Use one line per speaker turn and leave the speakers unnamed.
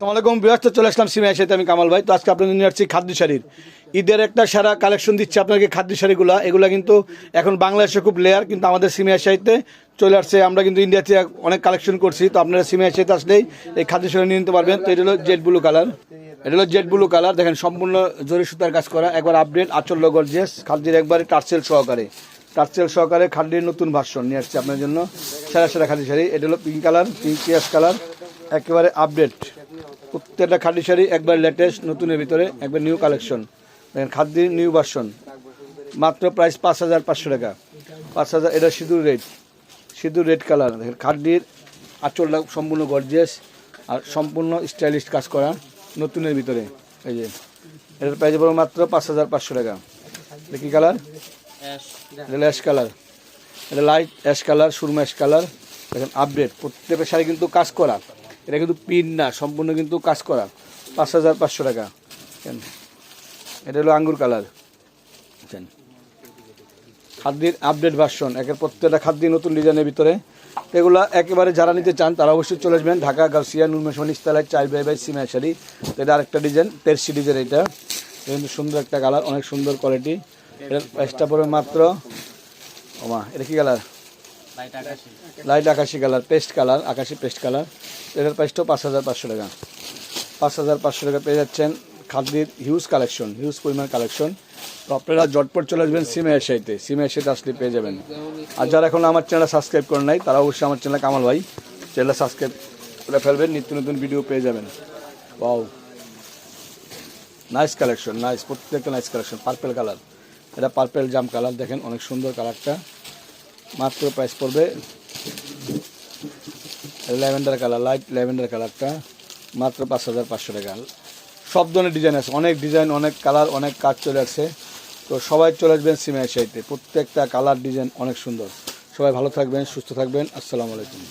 আসসালামাইকুম বৃহস্পতি চলে আসলাম সিমে এসে আমি কামাল ভাই। তো আজকে আপনাদের নিয়ে আসছি খাদ্য শাড়ির। ঈদের একটা সেরা কালেকশন দিচ্ছে আপনাকে খাদ্য শাড়িগুলো। এগুলো কিন্তু এখন বাংলাদেশে খুব লেয়ার কিন্তু আমাদের সিমে এশিয়াতে চলে আসছে। আমরা কিন্তু ইন্ডিয়াতে অনেক কালেকশন করছি। তো আপনারা সিমে এশিয়াতে আসলেই এই খাদ্য শাড়ি নিয়ে নিতে পারবেন। তো এটা হলো জেড ব্লু কালার এটা হলো জেড ব্লু কালার দেখেন, সম্পূর্ণ জরি সুতার কাজ করা। একবার আপডেট আচল গর্জেস খাদ্যের একবারে টার্সেল সহকারে। টার্সেল সহকারে খাদ্যের নতুন ভার্সন নিয়ে আসছে আপনার জন্য। সেরা সেরা খাদ্য শাড়ি। এটা হলো পিঙ্ক কালার পিঙ্ক কালার একেবারে আপডেট প্রত্যেকটা খাদ্য শাড়ি একবার লেটেস্ট নতুনের ভিতরে, একবার নিউ কালেকশন দেখেন খাদ্যের নিউ ভার্সন মাত্র প্রাইস পাঁচ হাজার পাঁচশো টাকা। পাঁচ হাজার, এটা সিঁদুর রেড সিঁদুর রেড কালার দেখেন খাদ্যের আঁচলটা সম্পূর্ণ গর্জেস আর সম্পূর্ণ স্টাইলিশ কাজ করা নতুনের ভিতরে। এই যে, এটার প্রাইস পড়বে মাত্র পাঁচ হাজার পাঁচশো টাকা। এটা কী কালার এটা অ্যাশ কালার এটা লাইট অ্যাশ কালার সুরমা অ্যাশ কালার দেখেন আপডেট প্রত্যেকটা শাড়ি কিন্তু কাজ করা। এটা কিন্তু পিন না, সম্পূর্ণ কিন্তু কাজ করা। পাঁচ হাজার পাঁচশো টাকা। দেখেন এটা হলো আঙ্গুর কালার। খাদ্যের আপডেট ভার্সন একের প্রত্যেকটা খাদ্যের নতুন ডিজাইনের ভিতরে। এগুলো একেবারে যারা নিতে চান, তারা অবশ্যই চলে আসবেন ঢাকা গাউসিয়া নুরমেশন ইস্তালায় চার বাই বাই সিমা শাড়ি এটা আরেকটা ডিজাইন তের সিরিজের এটা। এটা কিন্তু সুন্দর একটা কালার অনেক সুন্দর কোয়ালিটি এটা প্রাইসটা পড়বে মাত্র, ওমা, এটা কী কালার লাইট আকাশি কালার পেস্ট কালার আকাশি পেস্ট কালার এটার প্রাইসটাও পাঁচ হাজার পাঁচশো টাকা। পাঁচ হাজার পাঁচশো টাকা পেয়ে যাচ্ছেন খাদ্যের হিউজ কালেকশন হিউজ পরিমাণ কালেকশন তো আপনারা জটপট চলে আসবেন সিমে এসাইতে সিমে এসাইতে আসলে পেয়ে যাবেন। আর যারা এখন আমার চ্যানেল সাবস্ক্রাইব করেন নাই, তারা অবশ্যই আমার চ্যানেল কামাল ভাই চ্যানেল সাবস্ক্রাইব করে ফেলবেন, নিত্য নতুন ভিডিও পেয়ে যাবেন। বাউ নাইস কালেকশন নাইস প্রত্যেকটা নাইস কালেকশন পার্পেল কালার এটা পার্পেল জাম কালার দেখেন অনেক সুন্দর কালারটা মাত্র প্রাইস পড়বে। ল্যাভেন্ডার কালার লাইট ল্যাভেন্ডার কালারটা মাত্র পাঁচ হাজার পাঁচশো টাকা। সব ধরনের ডিজাইন আছে, অনেক ডিজাইন অনেক কালার অনেক কাজ চলে আসছে। তো সবাই চলে আসবেন সিমেন্ট সাইতে প্রত্যেকটা কালার ডিজাইন অনেক সুন্দর। সবাই ভালো থাকবেন, সুস্থ থাকবেন। আসসালামু আলাইকুম।